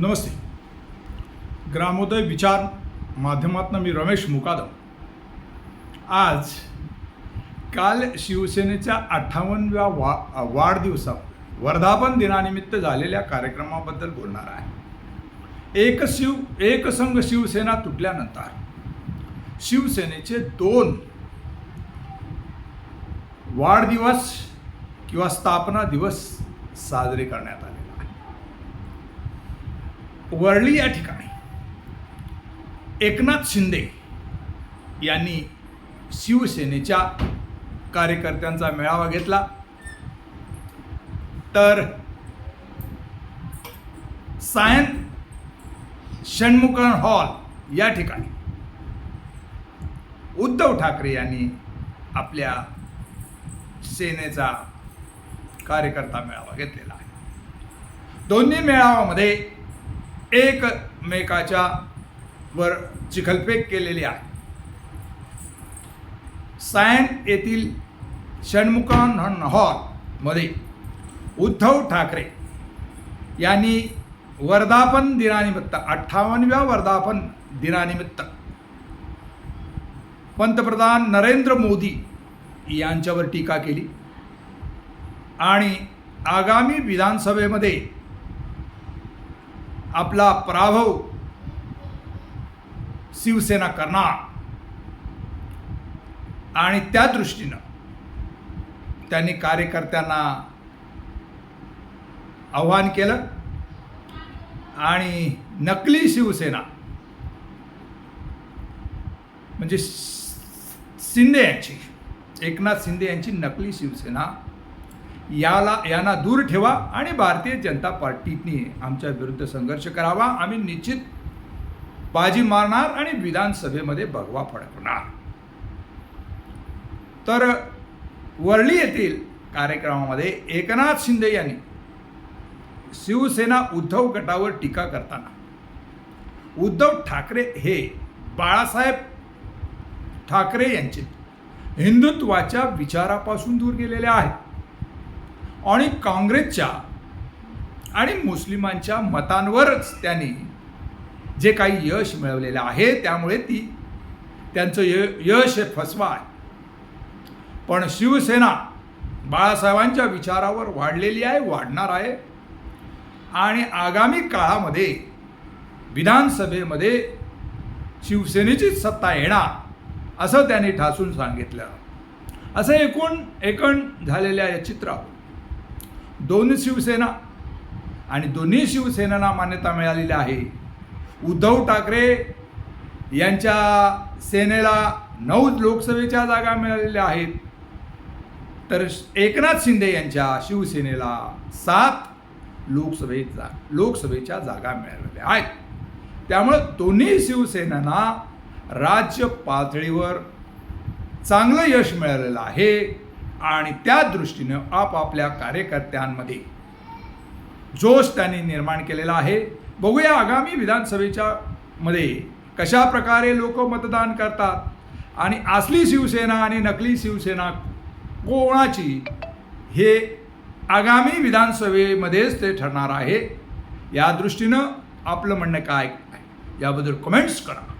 नमस्ते. ग्रामोदय विचार माध्यमातून मी रमेश मुकादम. आज काल शिवसेनेच्या अठ्ठावन्नव्या वा वाढदिवसा वर्धापन दिनानिमित्त झालेल्या कार्यक्रमाबद्दल बोलणार आहे. एक शिव एकसंघ शिवसेना तुटल्यानंतर शिवसेनेचे दोन वाढदिवस किंवा स्थापना दिवस साजरे करण्यात आले. आहे वरळी या ठिकाणी. एकनाथ शिंदे यांनी शिवसेनेच्या कार्यकर्त्यांचा मेळावा घेतला. तर सायन षण्मुखन हॉल या ठिकाणी उद्धव ठाकरे यांनी आपल्या सेनेचा कार्यकर्ता मेळावा घेतलेला आहे. दोन्ही मेळाव्यामध्ये एकमेकाच्या वर चिखलफेक केलेली आहे. सायन येथील षण्मुखान हॉलमध्ये उद्धव ठाकरे यांनी वर्धापन दिनानिमित्त अठ्ठावन्नव्या वर्धापन दिनानिमित्त पंतप्रधान नरेंद्र मोदी यांच्यावर टीका केली आणि आगामी विधानसभेमध्ये आपला पराभव शिवसेना करणार. आणि त्या दृष्टीनं त्यांनी कार्यकर्त्यांना आव्हान केलं आणि नकली शिवसेना म्हणजे शिंदे यांची एकनाथ शिंदे यांची नकली शिवसेना याला यांना दूर ठेवा आणि भारतीय जनता पार्टीने आमच्या विरुद्ध संघर्ष करावा. आम्ही निश्चित बाजी मारणार आणि विधानसभेमध्ये भगवा फडकणार. तर वरळी येथील कार्यक्रमामध्ये एकनाथ शिंदे यांनी शिवसेना उद्धव गटावर टीका करताना उद्धव ठाकरे हे बाळासाहेब ठाकरे यांचे हिंदुत्वाच्या विचारापासून दूर गेलेले आहेत. आणि काँग्रेसच्या आणि मुस्लिमांच्या मतांवरच त्यांनी जे काही यश मिळवलेलं आहे त्यामुळे ती त्यांचं य यश हे फसवा आहे पण शिवसेना बाळासाहेबांच्या विचारावर वाढलेली आहे वाढणार आहे. आणि आगामी काळामध्ये विधानसभेमध्ये शिवसेनेचीच सत्ता येणार असं त्यांनी ठासून सांगितलं. असं एकूण एकण झालेल्या या चित्रावर. दोन शिवसेना आणि दोन्ही शिवसेनांना मान्यता मिळालेली आहे. उद्धव ठाकरे यांच्या सेनेला नऊ लोकसभेच्या जागा मिळालेल्या आहेत. तर एकनाथ शिंदे यांच्या शिवसेनेला सात लोकसभेचा लोकसभेच्या जागा मिळालेल्या आहेत. त्यामुळं दोन्ही शिवसेनांना राज्य पातळीवर चांगलं यश मिळालेलं आहे. आणि त्या दृष्टीनं आपापल्या कार्यकर्त्यांमध्ये जोश त्यांनी निर्माण केलेला आहे. बघूया आगामी विधानसभेच्या मध्ये कशा प्रकारे लोक मतदान करतात आणि असली शिवसेना आणि नकली शिवसेना कोणाची हे आगामी विधानसभेमध्येच ते ठरणार आहे. या दृष्टीनं आपलं म्हणणं काय आहे? याबद्दल कमेंट्स करा.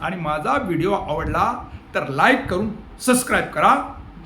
आणि माझा व्हिडिओ आवडला तर लाईक करून सबस्क्राईब करा.